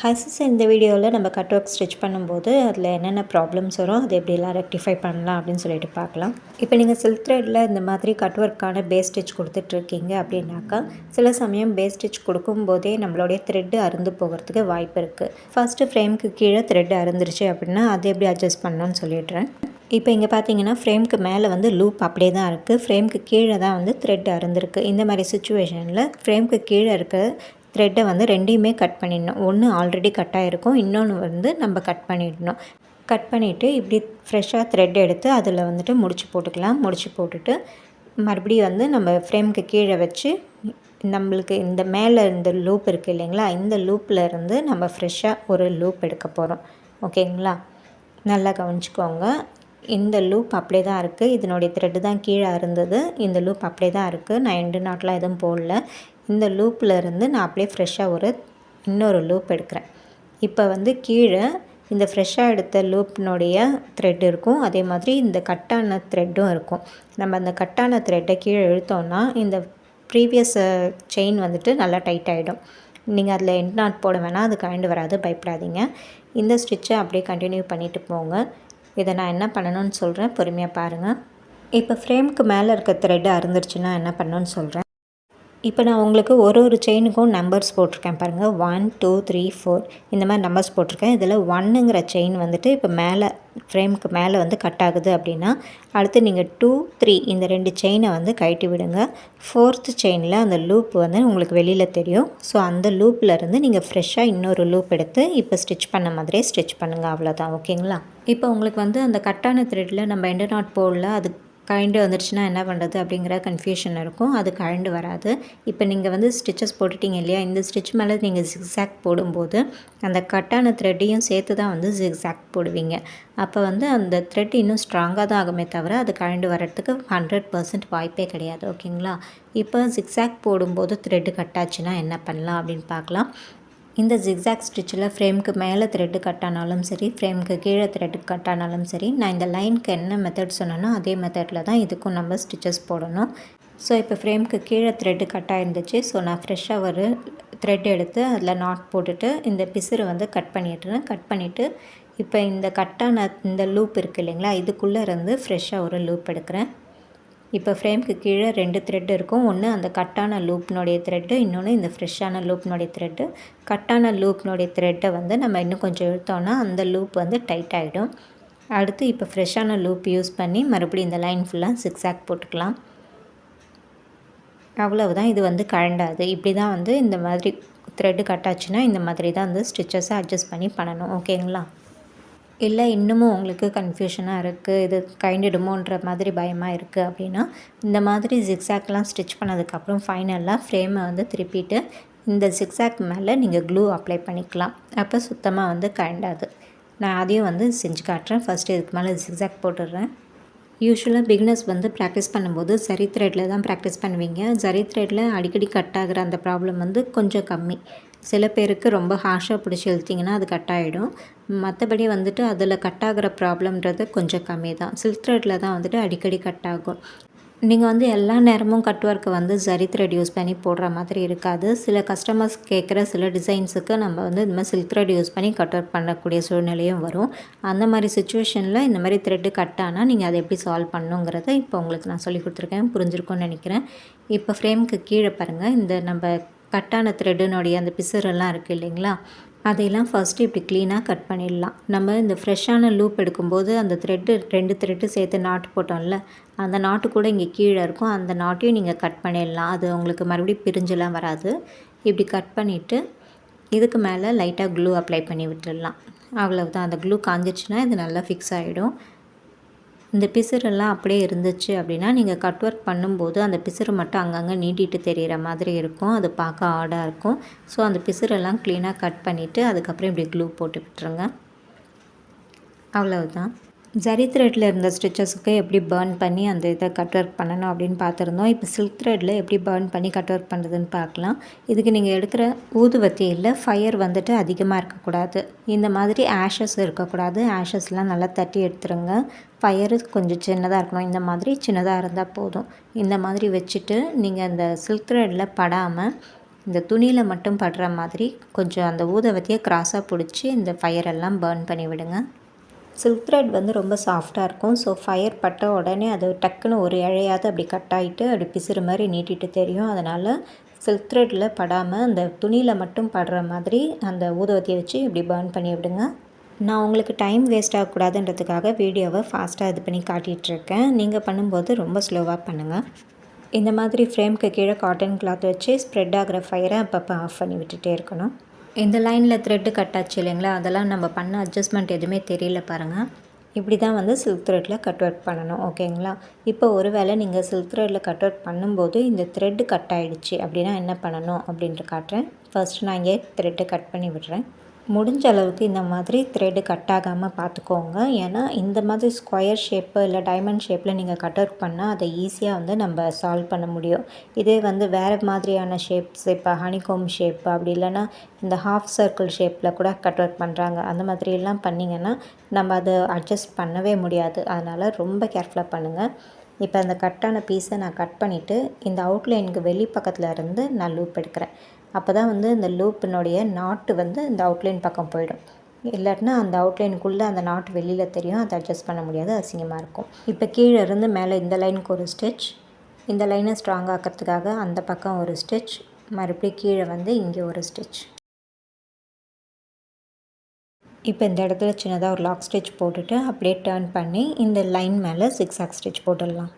ஹசஸ் இந்த வீடியோவில் நம்ம கட் ஒர்க் ஸ்டிச் பண்ணும்போது அதில் என்னென்ன ப்ராப்ளம்ஸ் வரும் அதை எப்படிலாம் ரெக்டிஃபை பண்ணலாம் அப்படின்னு சொல்லிட்டு பார்க்கலாம். இப்போ நீங்கள் சில்க் த்ரெட்டில் இந்த மாதிரி கட் ஒர்க்கான பேஸ் ஸ்டிச் கொடுத்துட்ருக்கீங்க அப்படின்னாக்கா சில சமயம் பேஸ் ஸ்டிச் கொடுக்கும்போதே நம்மளுடைய த்ரெட்டு அருந்து போகிறதுக்கு வாய்ப்பு இருக்குது ஃபஸ்ட்டு ஃப்ரேம்க்கு கீழே த்ரெட் அருந்துருச்சு அப்படின்னா அதை எப்படி அட்ஜஸ்ட் பண்ணணும்னு சொல்லிடுறேன். இப்போ இங்கே பார்த்தீங்கன்னா ஃப்ரேம்க்கு மேலே வந்து லூப் அப்படியே தான் இருக்குது ஃப்ரேம்க்கு கீழே தான் வந்து த்ரெட் அருந்திருக்கு இந்த மாதிரி சுச்சுவேஷனில் ஃப்ரேம்க்கு கீழே இருக்க த்ரெட்டை வந்து ரெண்டையுமே கட் பண்ணிடணும். ஒன்று ஆல்ரெடி கட் ஆகிருக்கும் இன்னொன்று வந்து நம்ம கட் பண்ணிடணும். கட் பண்ணிவிட்டு இப்படி ஃப்ரெஷ்ஷாக த்ரெட் எடுத்து அதில் வந்துட்டு முடிச்சு போட்டுக்கலாம். முடிச்சு போட்டுட்டு மறுபடியும் வந்து நம்ம ஃப்ரேம்க்கு கீழே வச்சு நம்மளுக்கு இந்த மேலே இந்த லூப் இருக்குது இல்லைங்களா இந்த லூப்பில் இருந்து நம்ம ஃப்ரெஷ்ஷாக ஒரு லூப் எடுக்க போகிறோம் ஓகேங்களா? நல்லா கவனிச்சிக்கோங்க. இந்த லூப் அப்படியே தான் இருக்குது இதனுடைய த்ரெட்டு தான் கீழே இருந்தது. இந்த லூப் அப்படியே தான் இருக்குது நான் எண்டு நாட்லாம் எதுவும் போடல. இந்த லூப்பில் இருந்து நான் அப்படியே ஃப்ரெஷ்ஷாக ஒரு இன்னொரு லூப் எடுக்கிறேன். இப்போ வந்து கீழே இந்த ஃப்ரெஷ்ஷாக எடுத்த லூப்னுடைய த்ரெட் இருக்கும். அதே மாதிரி இந்த கட்டான த்ரெட்டும் இருக்கும். நம்ம அந்த கட்டான த்ரெட்டை கீழே இழுத்தோம்னா இந்த ப்ரீவியஸ் செயின் வந்துட்டு நல்லா டைட் ஆகிடும் நீங்கள் அதில் எண்ட் நாட் போட வேணால் அது கழண்டு வராது பயப்படாதீங்க. இந்த ஸ்டிச்சை அப்படியே கண்டினியூ பண்ணிவிட்டு போங்க. இதை நான் என்ன பண்ணணும்னு சொல்கிறேன் பொறுமையாக பாருங்கள் இப்போ ஃப்ரேம்க்கு மேலே இருக்க த்ரெட் அருந்துருச்சுன்னா என்ன பண்ணணும்னு சொல்கிறேன் இப்போ நான் உங்களுக்கு ஒரு ஒரு செயினுக்கும் நம்பர்ஸ் போட்டிருக்கேன் பாருங்கள் ஒன் டூ த்ரீ ஃபோர் இந்த மாதிரி நம்பர்ஸ் போட்டிருக்கேன். இதில் ஒன்னுங்கிற செயின் வந்துட்டு இப்போ மேலே ஃப்ரேமுக்கு மேலே வந்து கட் ஆகுது அப்படின்னா அடுத்து நீங்கள் டூ த்ரீ இந்த ரெண்டு செயினை வந்து கழட்டி விடுங்க. ஃபோர்த்து செயினில் அந்த லூப் வந்து உங்களுக்கு வெளியில் தெரியும். ஸோ அந்த லூப்லேருந்து நீங்கள் ஃப்ரெஷ்ஷாக இன்னொரு லூப் எடுத்து இப்போ ஸ்டிச் பண்ண மாதிரியே ஸ்டிச் பண்ணுங்கள் அவ்வளோதான் ஓகேங்களா இப்போ உங்களுக்கு வந்து அந்த கட்டான த்ரெட்டில் நம்ம எண்டர் நாட் போடல அது கழண்டு வந்துடுச்சுன்னா என்ன பண்ணுறது அப்படிங்கிற கன்ஃபியூஷன் இருக்கும். அது கழண்டு வராது. இப்போ நீங்கள் வந்து ஸ்டிச்சஸ் போட்டுட்டீங்க இல்லையா? இந்த ஸ்டிச் மேலே நீங்கள் ஜிக்ஸாக் போடும்போது அந்த கட்டான த்ரெட்டையும் சேர்த்து தான் வந்து ஜிக்ஸாக் போடுவீங்க. அப்போ வந்து அந்த த்ரெட் இன்னும் ஸ்ட்ராங்காக தான் ஆகுமே தவிர அது கழண்டு வர்றதுக்கு ஹண்ட்ரட் பர்சன்ட் வாய்ப்பே கிடையாது. ஓகேங்களா? இப்போ ஜிக்ஸாக் போடும்போது த்ரெட்டு கட்டாச்சுன்னா என்ன பண்ணலாம் அப்படின்னு பார்க்கலாம். இந்த ஜிக்ஸாக் ஸ்டிச்சில் ஃப்ரேம்க்கு மேலே த்ரெட்டு கட் ஆனாலும் சரி ஃப்ரேம்க்கு கீழே த்ரெட்டு கட் ஆனாலும் சரி நான் இந்த லைனுக்கு என்ன மெத்தட் சொன்னேனோ அதே மெத்தடில் தான் இதுக்கும் நம்ம ஸ்டிச்சஸ் போடணும். ஸோ இப்போ ஃப்ரேம்க்கு கீழே த்ரெட்டு கட் ஆயிருந்துச்சு ஸோ நான் ஃப்ரெஷ்ஷாக ஒரு த்ரெட் எடுத்து அதில் நாட் போட்டுட்டு இந்த பிசுறு வந்து கட் பண்ணிட்டுறேன் கட் பண்ணிவிட்டு இப்போ இந்த கட்டான இந்த லூப் இருக்குது இல்லைங்களா இதுக்குள்ளே இருந்து ஃப்ரெஷ்ஷாக ஒரு லூப் எடுக்கிறேன். இப்போ ஃப்ரேம்க்கு கீழே ரெண்டு த்ரெட் இருக்கும். ஒன்று அந்த கட்டான லூப்னுடைய த்ரெட்டு இன்னொன்று இந்த ஃப்ரெஷ்ஷான லூப்னுடைய த்ரெட்டு கட்டான லூப்னுடைய த்ரெட்டை வந்து நம்ம இன்னும் கொஞ்சம் இழுத்தோன்னா அந்த லூப் வந்து டைட் ஆகிடும் அடுத்து இப்போ ஃப்ரெஷ்ஷான லூப் யூஸ் பண்ணி மறுபடியும் இந்த லைன் ஃபுல்லாக சிக்ஸாக் போட்டுக்கலாம். அவ்வளவுதான். இது வந்து கழண்டாது. இப்படி தான் வந்து இந்த மாதிரி த்ரெட்டு கட்டாச்சுன்னா இந்த மாதிரி தான் வந்து ஸ்டிச்சஸை அட்ஜஸ்ட் பண்ணி பண்ணணும். ஓகேங்களா இல்லை இன்னமும் உங்களுக்கு கன்ஃபியூஷனாக இருக்குது இது கைண்டிடுமோன்ற மாதிரி பயமாக இருக்குது அப்படின்னா இந்த மாதிரி ஜிக்ஸாக்லாம் ஸ்டிச் பண்ணதுக்கப்புறம் ஃபைனலாக ஃப்ரேமை வந்து திருப்பிட்டு இந்த ஜிக்ஸாக் மேலே நீங்கள் க்ளூ அப்ளை பண்ணிக்கலாம். அப்போ சுத்தமாக வந்து கைண்டாது நான் அதையும் வந்து செஞ்சு காட்டுறேன். ஃபஸ்ட்டு இதுக்கு மேலே ஜிக்ஸாக் போட்டுடுறேன். யூஸ்வலாக பிகினர்ஸ் வந்து ப்ராக்டிஸ் பண்ணும்போது சரி த்ரெட்டில் தான் ப்ராக்டிஸ் பண்ணுவீங்க. சரி த்ரெட்டில் அடிக்கடி கட் ஆகிற அந்த ப்ராப்ளம் வந்து கொஞ்சம் கம்மி. சில பேருக்கு ரொம்ப ஹார்ஷாக பிடிச்சி இழுத்திங்கன்னா அது கட் ஆகிடும் மற்றபடி வந்துட்டு அதில் கட் ஆகிற ப்ராப்ளம்ன்றது கொஞ்சம் கம்மி தான். சில்க் த்ரெட்டில் தான் வந்துட்டு அடிக்கடி கட் ஆகும். நீங்கள் வந்து எல்லா நேரமும் கட் ஒர்க்கை வந்து ஜரி த்ரெட் யூஸ் பண்ணி போடுற மாதிரி இருக்காது. சில கஸ்டமர்ஸ் கேட்குற சில டிசைன்ஸுக்கு நம்ம வந்து இந்த மாதிரி சில்க் த்ரெட் யூஸ் பண்ணி கட் ஒர்க் பண்ணக்கூடிய சூழ்நிலையும் வரும். அந்த மாதிரி சுச்சுவேஷனில் இந்த மாதிரி த்ரெட்டு கட் ஆனால் நீங்கள் அதை எப்படி சால்வ் பண்ணுங்கிறத இப்போ உங்களுக்கு நான் சொல்லி கொடுத்துருக்கேன். புரிஞ்சிருக்கும்னு நினைக்கிறேன். இப்போ ஃப்ரேமுக்கு கீழே பாருங்கள் இந்த நம்ம கட்டான த்ரெட்டுனுடைய அந்த பிசரெல்லாம் இருக்குது இல்லைங்களா? அதையெல்லாம் ஃபஸ்ட்டு இப்படி க்ளீனாக கட் பண்ணிடலாம். நம்ம இந்த ஃப்ரெஷ்ஷான லூப் எடுக்கும்போது அந்த த்ரெட்டு ரெண்டு த்ரெட்டு சேர்த்து நாட்டு போட்டோம்ல அந்த நாட்டு கூட இங்கே கீழே இருக்கும். அந்த நாட்டையும் நீங்கள் கட் பண்ணிடலாம். அது உங்களுக்கு மறுபடியும் பிரிஞ்செல்லாம் வராது. இப்படி கட் பண்ணிவிட்டு இதுக்கு மேலே லைட்டாக க்ளூ அப்ளை பண்ணி விட்டுடலாம். அவ்வளவுதான். அந்த க்ளூ காஞ்சிச்சுன்னா இது நல்லா ஃபிக்ஸ் ஆகிடும் இந்த பிசுறெல்லாம் அப்படியே இருந்துச்சு அப்படின்னா நீங்கள் கட் ஒர்க் பண்ணும்போது அந்த பிசுறு மட்டும் அங்கங்கே நீட்டிட்டு தெரிகிற மாதிரி இருக்கும். அது பார்க்க ஆடாக இருக்கும். ஸோ அந்த பிசுறெல்லாம் க்ளீனாக கட் பண்ணிவிட்டு அதுக்கப்புறம் இப்படி க்ளூ போட்டு விட்டுருங்க. அவ்வளவுதான். ஜரி த்ரெட்டில் இருந்த ஸ்டிச்சஸுக்கு எப்படி பேர்ன் பண்ணி அந்த இதை கட் ஒர்க் பண்ணணும் அப்படின்னு பார்த்துருந்தோம். இப்போ சில்க் த்ரெட்டில் எப்படி பேர்ன் பண்ணி கட் ஒர்க் பண்ணுறதுன்னு பார்க்கலாம். இதுக்கு நீங்கள் எடுக்கிற ஊதுவத்தியில் ஃபயர் வந்துட்டு அதிகமாக இருக்கக்கூடாது. இந்த மாதிரி ஆஷஸ் இருக்கக்கூடாது. ஆஷஸ்லாம் நல்லா தட்டி எடுத்துருங்க. ஃபயரு கொஞ்சம் சின்னதாக இருக்கணும். இந்த மாதிரி சின்னதாக இருந்தால் போதும். இந்த மாதிரி வச்சுட்டு நீங்கள் அந்த சில்க் த்ரெட்டில் படாமல் இந்த துணியில் மட்டும் படுற மாதிரி கொஞ்சம் அந்த ஊதவத்தியை கிராஸாக பிடிச்சி இந்த ஃபயரெல்லாம் பேர்ன் பண்ணி விடுங்க. சில்க் த்ரெட் வந்து ரொம்ப சாஃப்டாக இருக்கும். ஸோ ஃபயர் பட்ட உடனே அது டக்குன்னு ஒரு இழையாவது அப்படி கட் ஆகிட்டு அப்படி பிசுறு மாதிரி நீட்டிட்டு தெரியும். அதனால் சில்க் த்ரெட்டில் படாமல் அந்த துணியில் மட்டும் படுற மாதிரி அந்த ஊதுவத்தியை வச்சு இப்படி பர்ன் பண்ணி விடுங்க. நான் உங்களுக்கு டைம் வேஸ்ட் ஆகக்கூடாதுன்றதுக்காக வீடியோவை ஃபாஸ்ட்டாக இது பண்ணி காட்டிகிட்ருக்கேன். நீங்கள் பண்ணும்போது ரொம்ப ஸ்லோவாக பண்ணுங்கள் இந்த மாதிரி ஃப்ரேம்க்கு கீழே காட்டன் கிளாத் வச்சு ஸ்ப்ரெட் ஆகிற ஃபயரை அப்பப்போ ஆஃப் பண்ணி விட்டுட்டே இருக்கணும். இந்த லைனில் த்ரெட்டு ஆச்சு இல்லைங்களா? அதெல்லாம் நம்ம பண்ண அட்ஜஸ்ட்மெண்ட் எதுவுமே தெரியல பாருங்கள் இப்படி தான் வந்து சில்க் த்ரெட்டில் கட் அவுட் பண்ணணும் ஓகேங்களா? இப்போ ஒரு வேளை நீங்கள் சில்க் த்ரெட்டில் கட் அவுட் பண்ணும்போது இந்த த்ரெட்டு கட் ஆகிடுச்சு அப்படின்னா என்ன பண்ணணும் அப்படின்ட்டு காட்டுறேன். ஃபர்ஸ்ட் நான் இங்கே த்ரெட்டு கட் பண்ணி விடுறேன். முடிஞ்ச அளவுக்கு இந்த மாதிரி த்ரெட்டு கட் ஆகாமல் பார்த்துக்கோங்க. ஏன்னா இந்த மாதிரி ஸ்கொயர் ஷேப்பு இல்லை டைமண்ட் ஷேப்பில் நீங்கள் கட் ஒர்க் பண்ணால் அதை ஈஸியாக வந்து நம்ம சால்வ் பண்ண முடியும். இதே வந்து வேறு மாதிரியான ஷேப்ஸ் இப்போ ஹனிகோம் ஷேப் அப்படி இல்லைன்னா இந்த ஹாஃப் சர்க்கிள் ஷேப்பில் கூட கட் ஒர்க் பண்ணுறாங்க அந்த மாதிரியெல்லாம் பண்ணிங்கன்னா நம்ம அதை அட்ஜஸ்ட் பண்ணவே முடியாது. அதனால் ரொம்ப கேர்ஃபுல்லாக பண்ணுங்கள் இப்போ அந்த கட்டான பீஸை நான் கட் பண்ணிவிட்டு இந்த அவுட்லைனுக்கு வெளி பக்கத்தில் இருந்து நான் லூப் எடுக்கிறேன். அப்போ தான் வந்து இந்த லூப்பினுடைய நாட்டு வந்து இந்த அவுட்லைன் பக்கம் போயிடும். இல்லாட்டினா அந்த அவுட்லைனுக்குள்ளே அந்த நாட்டு வெளியில் தெரியும் அதை அட்ஜஸ்ட் பண்ண முடியாது அசிங்கமாக இருக்கும். இப்போ கீழே இருந்து மேலே இந்த லைனுக்கு ஒரு ஸ்டிச் இந்த லைனை ஸ்ட்ராங் ஆக்கிறதுக்காக அந்த பக்கம் ஒரு ஸ்டிச் மறுபடியும் கீழே வந்து இங்கே ஒரு ஸ்டிச் இப்போ இந்த இடத்துல சின்னதாக ஒரு லாக் ஸ்டிச் போட்டுட்டு அப்படியே டேர்ன் பண்ணி இந்த லைன் மேலே சிக்ஸ் ஆக் ஸ்டிச் போட்டுடலாம்.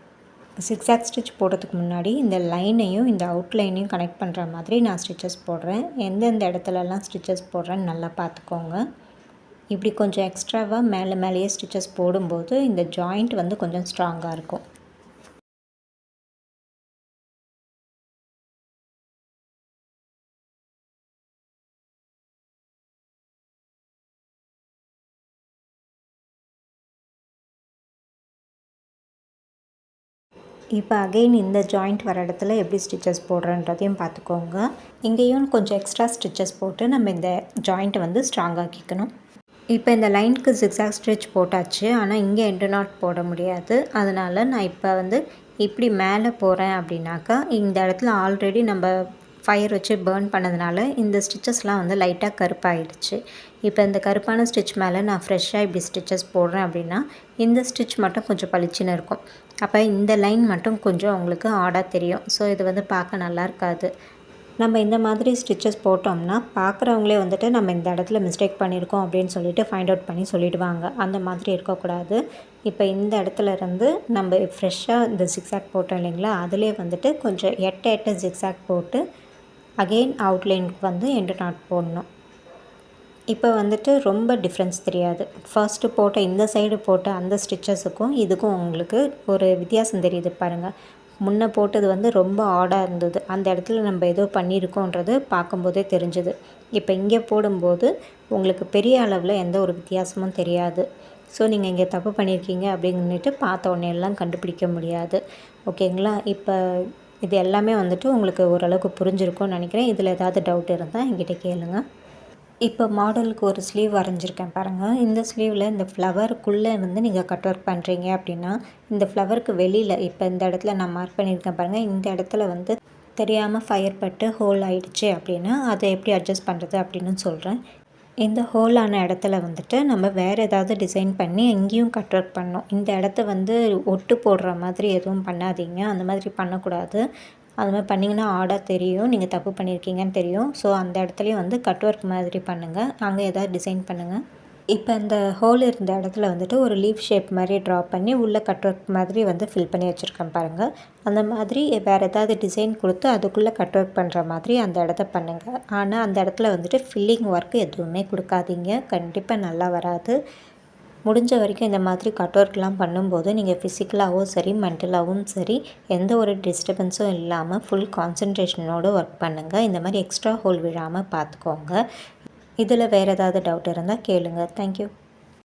சிக்ஸாக் ஸ்டிச் போடுறதுக்கு முன்னாடி இந்த லைனையும் இந்த அவுட்லைனையும் கனெக்ட் பண்ணுற மாதிரி நான் ஸ்டிச்சஸ் போடுறேன். எந்தெந்த இடத்துலலாம் ஸ்டிச்சஸ் போடுறேன்னு நல்லா பார்த்துக்கோங்க. இப்படி கொஞ்சம் எக்ஸ்ட்ராவாக மேலே மேலேயே ஸ்டிச்சஸ் போடும்போது இந்த ஜாயிண்ட் வந்து கொஞ்சம் ஸ்ட்ராங்காக இருக்கும். இப்போ அகெயின் இந்த ஜாயிண்ட் வர இடத்துல எப்படி ஸ்டிச்சஸ் போடுறன்றதையும் பார்த்துக்கோங்க. இங்கேயும் கொஞ்சம் எக்ஸ்ட்ரா ஸ்டிச்சஸ் போட்டு நம்ம இந்த ஜாயிண்ட்டை வந்து ஸ்ட்ராங்காக்கிக்கணும் இப்போ இந்த லைனுக்கு ஜிக்ஸாக் ஸ்டிச் போட்டாச்சு. ஆனால் இங்கே எண்டு நாட் போட முடியாது. அதனால் நான் இப்போ வந்து இப்படி மேலே போகிறேன் அப்படின்னாக்கா இந்த இடத்துல ஆல்ரெடி நம்ம ஃபயர் வச்சு பேர்ன் பண்ணதுனால இந்த ஸ்டிச்சஸ்லாம் வந்து லைட்டாக கருப்பாகிடுச்சு இப்போ இந்த கருப்பான ஸ்டிச் மேலே நான் ஃப்ரெஷ்ஷாக இப்படி ஸ்டிச்சஸ் போடுறேன் அப்படின்னா இந்த ஸ்டிச் மட்டும் கொஞ்சம் பளிச்சுன்னு இருக்கும். அப்போ இந்த லைன் மட்டும் கொஞ்சம் உங்களுக்கு ஆடாக தெரியும். ஸோ இது வந்து பார்க்க நல்லா இருக்காது. நம்ம இந்த மாதிரி ஸ்டிச்சஸ் போட்டோம்னா பார்க்குறவங்களே வந்துட்டு நம்ம இந்த இடத்துல மிஸ்டேக் பண்ணியிருக்கோம் அப்படின்னு சொல்லிட்டு ஃபைண்ட் அவுட் பண்ணி சொல்லிவிடுவாங்க அந்த மாதிரி இருக்கக்கூடாது. இப்போ இந்த இடத்துல இருந்து நம்ம ஃப்ரெஷ்ஷாக இந்த ஜிக்ஸாக் போட்டோம் இல்லைங்களா? அதிலே வந்துட்டு கொஞ்சம் எட்ட எட்ட ஜிக்ஸாக் போட்டு அகெயின் அவுட்லைனுக்கு வந்து எண்டு நாட் போடணும். இப்போ வந்துட்டு ரொம்ப டிஃப்ரென்ஸ் தெரியாது. ஃபர்ஸ்ட்டு போட்ட இந்த சைடு போட்ட அந்த ஸ்டிச்சஸுக்கும் இதுக்கும் உங்களுக்கு ஒரு வித்தியாசம் தெரியுது பாருங்கள் முன்னே போட்டது வந்து ரொம்ப ஆடாக இருந்தது. அந்த இடத்துல நம்ம ஏதோ பண்ணியிருக்கோன்றது பார்க்கும்போதே தெரிஞ்சுது. இப்போ இங்கே போடும்போது உங்களுக்கு பெரிய அளவில் எந்த ஒரு வித்தியாசமும் தெரியாது. ஸோ நீங்கள் இங்கே தப்பு பண்ணியிருக்கீங்க அப்படின்னுட்டு பார்த்த உடனே எல்லாம் கண்டுபிடிக்க முடியாது. ஓகேங்களா இப்போ இது எல்லாமே வந்துட்டு உங்களுக்கு ஓரளவுக்கு புரிஞ்சிருக்கும்னு நினைக்கிறேன். இதில் ஏதாவது டவுட் இருந்தால் என்கிட்ட கேளுங்கள் இப்போ மாடலுக்கு ஒரு ஸ்லீவ் வரைஞ்சிருக்கேன் பாருங்கள் இந்த ஸ்லீவில் இந்த ஃப்ளவருக்குள்ளே வந்து நீங்கள் கட் ஒர்க் பண்ணுறீங்க அப்படின்னா இந்த ஃப்ளவருக்கு வெளியில் இப்போ இந்த இடத்துல நான் மார்க் பண்ணியிருக்கேன் பாருங்கள் இந்த இடத்துல வந்து தெரியாமல் ஃபயர் பட்டு ஹோல் ஆகிடுச்சு அப்படின்னா அதை எப்படி அட்ஜஸ்ட் பண்ணுறது அப்படின்னு சொல்கிறேன் இந்த ஹோலான இடத்துல வந்துட்டு நம்ம வேறு ஏதாவது டிசைன் பண்ணி எங்கேயும் கட் ஒர்க் பண்ணோம் இந்த இடத்த வந்து ஒட்டு போடுற மாதிரி எதுவும் பண்ணாதீங்க. அந்த மாதிரி பண்ணக்கூடாது. அது மாதிரி பண்ணிங்கன்னா ஆடாக தெரியும். நீங்கள் தப்பு பண்ணியிருக்கீங்கன்னு தெரியும். ஸோ அந்த இடத்துலையும் வந்து கட் ஒர்க் மாதிரி பண்ணுங்கள் அங்கே ஏதாவது டிசைன் பண்ணுங்கள் இப்போ இந்த ஹோல் இருந்த இடத்துல வந்துட்டு ஒரு லீஃப் ஷேப் மாதிரி ட்ரா பண்ணி உள்ளே கட் ஒர்க் மாதிரி வந்து ஃபில் பண்ணி வச்சுருக்கேன் பாருங்கள் அந்த மாதிரி வேறு ஏதாவது டிசைன் கொடுத்து அதுக்குள்ளே கட் ஒர்க் பண்ணுற மாதிரி அந்த இடத்த பண்ணுங்கள் ஆனால் அந்த இடத்துல வந்துட்டு ஃபில்லிங் ஒர்க் எதுவுமே கொடுக்காதீங்க. கண்டிப்பாக நல்லா வராது. முடிஞ்ச வரைக்கும் இந்த மாதிரி கட் ஒர்க்லாம் பண்ணும்போது நீங்கள் ஃபிசிக்கலாகவும் சரி மென்டலாகவும் சரி எந்த ஒரு டிஸ்டர்பன்ஸும் இல்லாமல் ஃபுல் கான்சன்ட்ரேஷனோடு ஒர்க் பண்ணுங்கள் இந்த மாதிரி எக்ஸ்ட்ரா ஹோல் விழாமல் பார்த்துக்கோங்க. இதில் வேறு ஏதாவது டவுட் இருந்தால் கேளுங்கள் தேங்க்யூ